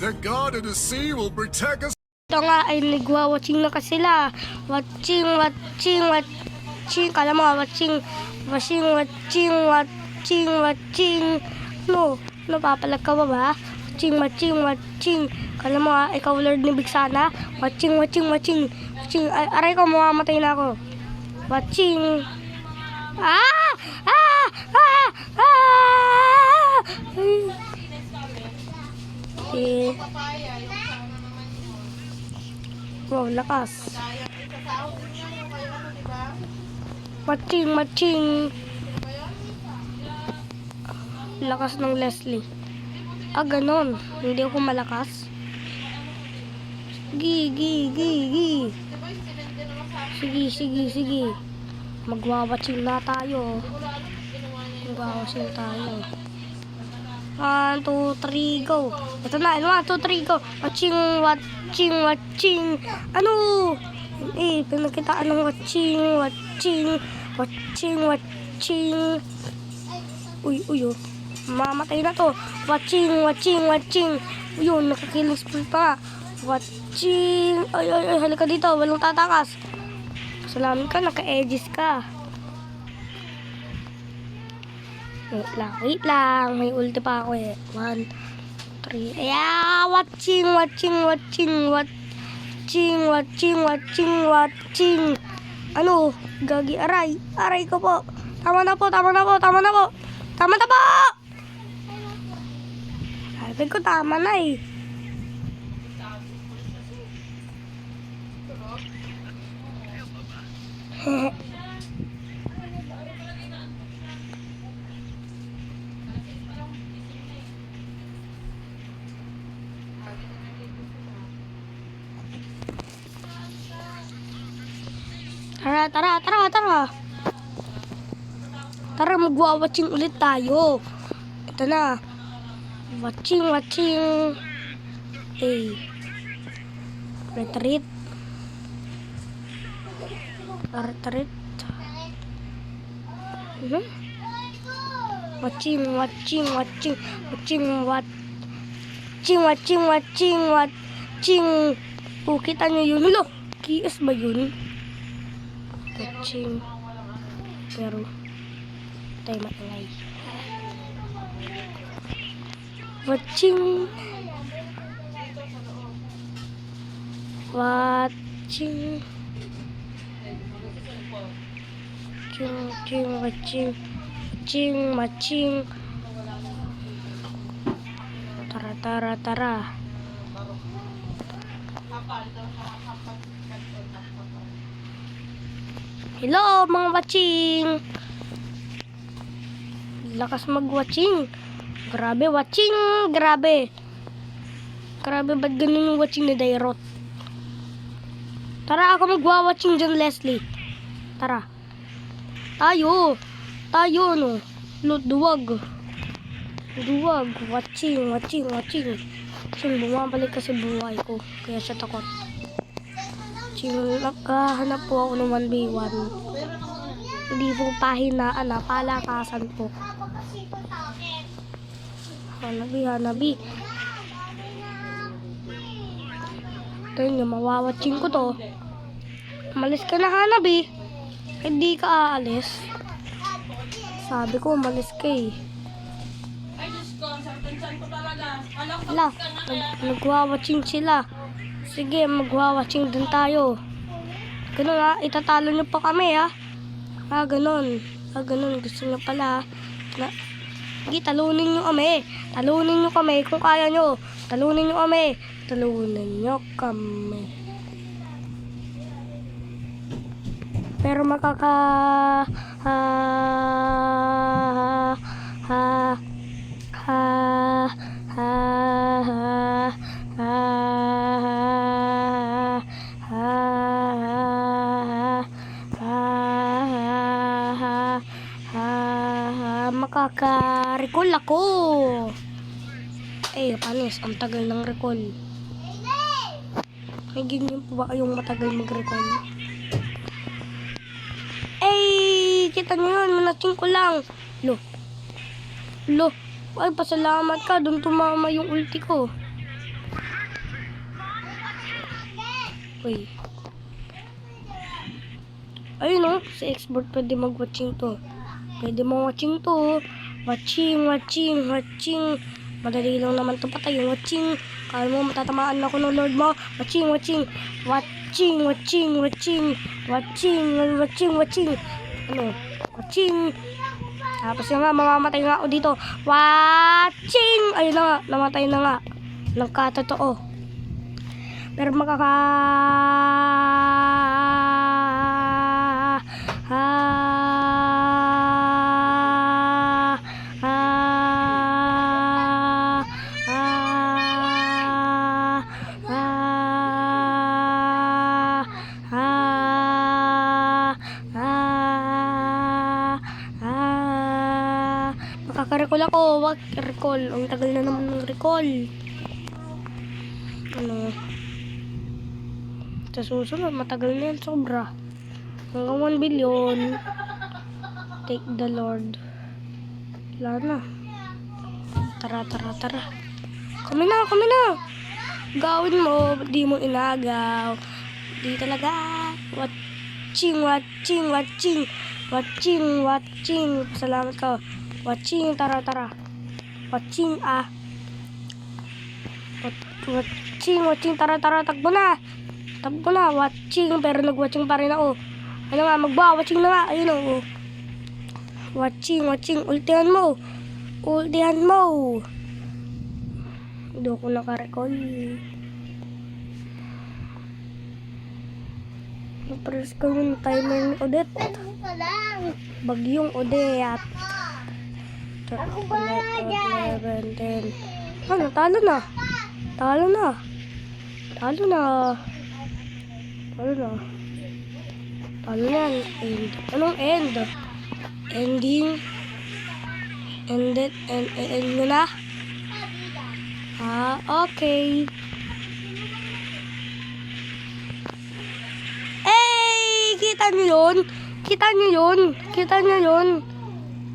The God of the sea will protect us. Ito nga ay nagwa-watching na kasi sila. Watching, watching, watching. Kala mo, watching, watching, watching, watching, watching. No, no, papalag ka ba ba? Watching, watching, watching. Kala mo ha, ikaw Lord ni Big Sana. Watching, watching, watching. Watching, ay, aray ko, mamamatay na ako. Watching. Ah! Ah! Ah! Ah! Eh, Wow, lakas. Matching, matching. Lakas ng Leslie. Ah, ganon. Hindi ako malakas. Gi, gi, gi, gi. Sige, sige, sige. Magwawatching na tayo. Magwawatching tayo. One, two, three, go. Ito na, one, two, three, go. Watching, watching, watching. Ano? Eh, pinagkitaan ng watching, watching, watching, watching. Uy, uy, oh. Mamatay na to. Watching, watching, watching. Yun, nakakilling spree pa. Watching. Ay, ay, ay, halika dito. Walang tatakas. Salamin ka, naka-edges ka. Wait lang, wait lang. May ulti pa ako eh. One, three. Ayan! Watching, watching, watching, watching, watching, watching, watching. Ano? Gagi, aray. Aray ko po. Tama na po, tama na po, tama na po. Tama na po! Sabi ko tama na eh. Tara, tara, tara, tara. Tara, magwa-watching ulit tayo. Ito na. Watching, watching. Eh. Retreat. Retreat. Mhm. Watching, watching, watching, watching, watching, watching, watching, watching. Oh, kita nyo yun. Lo, KS ba yun? Watching. Pero, tayo maingay. Watching. Watching. Watching, watching, watching. Watching, watching. Tara, tara, tara. Hello, mga watching! Lakas mag-watching. Grabe, watching! Grabe! Grabe, ba't ganun yung watching ni Dairot? Tara, ako magwa-watching dyan, Leslie. Tara. Tayo! Tayo, no? Lot, duwag. Duwag. Watching, watching, watching. Watching, bumabalik kasi buhay ko. Kaya siya takot. Naghahanap po ako ng 1v1. Hindi po pahinaan na, palakasan po. Hanabi, hanabi. Ito yun, mawawatching ko to. Malis ka na, hanabi. Hindi ka aalis. Sabi ko, umalis ka eh. Ala, nag nagwawatching sila. Sige, magwawatching din tayo. Ganun ha, itatalo nyo pa kami ha. Ah, ganun. Ah, ganun. Gusto nyo pala. Na, Sige, talunin nyo kami. Talunin nyo kami kung kaya nyo. Talunin nyo kami. Talunin nyo kami. Pero makaka... Ha... Makaka-recall ako. Eh, panis, ang tagal ng recall. May ganyan po ba kayong matagal mag-recall? Eh, kita nyo yun, minaching ko lang. Lo. Lo. Ay, pasalamat ka. Doon tumama yung ulti ko. Uy. Ayun o, sa export pwede mag-watching to. Pwede mo watching to. Watching, watching, watching. Madali lang naman to patay watching. Kala mo matatamaan ako ng Lord mo. Watching, watching. Watching, watching, watching. Watching, watching, watching. Ano? Watching. Tapos yun nga, mamamatay nga ako dito. Watching! Ayun na nga, namatay na nga. Nagkatotoo. Pero makaka... Makaka-recall ako. Wag recall. Ang tagal na naman ng recall. Ano? Sa susunod, matagal na yan. Sobra. Hanggang 1 billion. Take the Lord. Wala na. Tara, tara, tara. Kami na, kami na. Gawin mo, di mo inagaw. Di talaga. Watching, watching, watching. Watching, watching. Salamat ka. Watching, tara, tara. Watching, ah. Wat- Watching, watching, tara, tara, takbo na. Takbo na, watching, pero nag-watching pa rin ako. Ano nga, magba-watching na nga. Ayun o. oh. Watching, watching. Ultihan mo. Ultihan mo. Hindi ako nakarecall. Press ko yung timer ni Odette. Bagyong Odette. 11, 10. Ano, talo na. Talo na. Talo na. Talo na. Talo na. End. Anong end? Ending. Ended. End, end, end na? Ah, okay. Eh, kita niyo yun? Kita niyo yun? Kita niyo yun?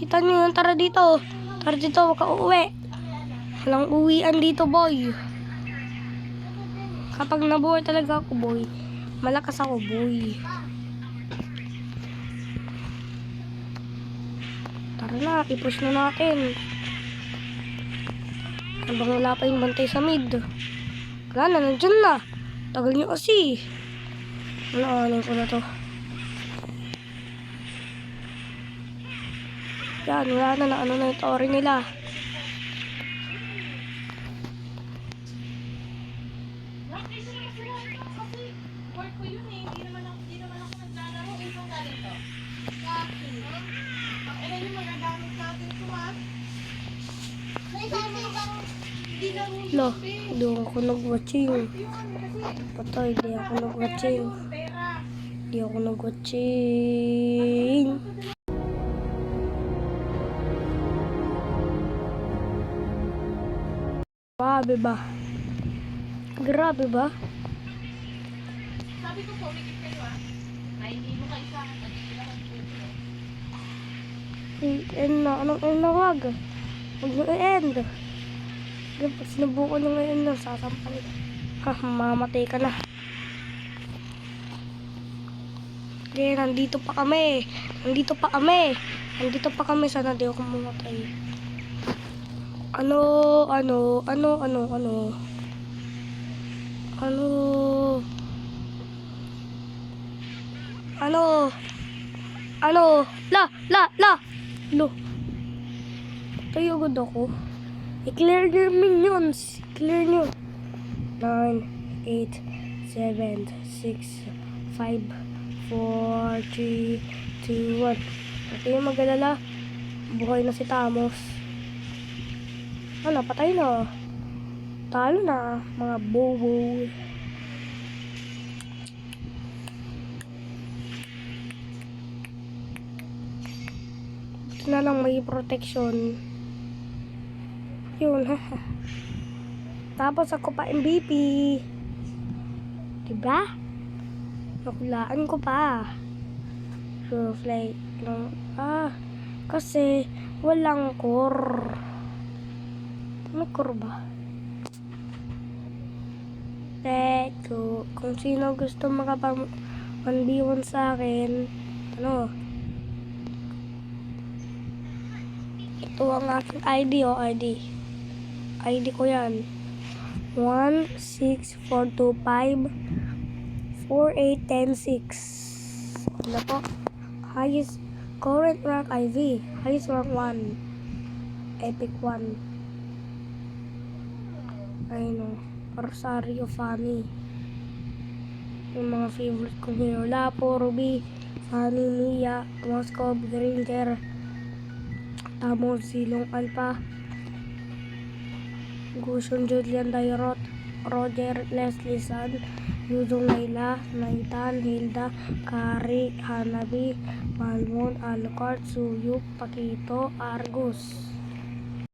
Kita niyo yun? Tara dito. Tara dito, huwag ka uuwi. Walang uwian dito, boy. Kapag nabuhay talaga ako, boy, malakas ako, boy. Tara na, i-push na natin. Habang wala pa yung bantay sa mid. Wala na, nandyan na. Tagal nyo kasi. Ano, ano ko na to. Yan, wala na na ano na yung tori nila. Lo, hindi ako nag-watching. Patay, hindi ako nag-watching. Hindi ako nag-watching. Grabe ba? Grabe ba? Sabi ko po, wikit kayo ah. Mo kayo sa akin. At hindi naman po ito. I-end na. Anong end na wag? Huwag mo i-end. Sinubukan nyo ngayon na, sasampal. Ha, mamatay ka na. Okay, nandito pa kami. Nandito pa kami. Nandito pa kami. Sana di ako mamatay. Ano, ano, ano, ano, ano. Ano. Ano. Ano. La, la, la. Lo. Tayo agad ako. I-clear your minions. Clear nyo. 9, 8, 7, 6, 5, 4, 3, 2, 1. Huwag kayong mag-alala. Buhay na si Tamos. Ano, patay na. Talo na, mga bobo. Ito na lang may protection. Yun, haha. Tapos ako pa MVP. Diba? Nakulaan ko pa. So, flight. Ah, kasi walang core. May core ba? Techo. Kung sino gusto makapag 1v1 sa akin, ano, ito ang aking ID o ID. ID ko yan. 16425 4816. Ano po? Highest current rank IV. Highest rank 1. Epic 1. Ayun o. Rosario Fanny. Yung mga favorite ko ngayon. Lapo, Ruby, Fanny, Mia, Moscow, Granger, Tamo, Silong Alpha, Gushon, Julian, Dairot, Roger, Leslie San, Yudong Layla, Naitan, Hilda, Kari, Hanabi, Malmon, Alucard, Suyuk, Pakito, Argus.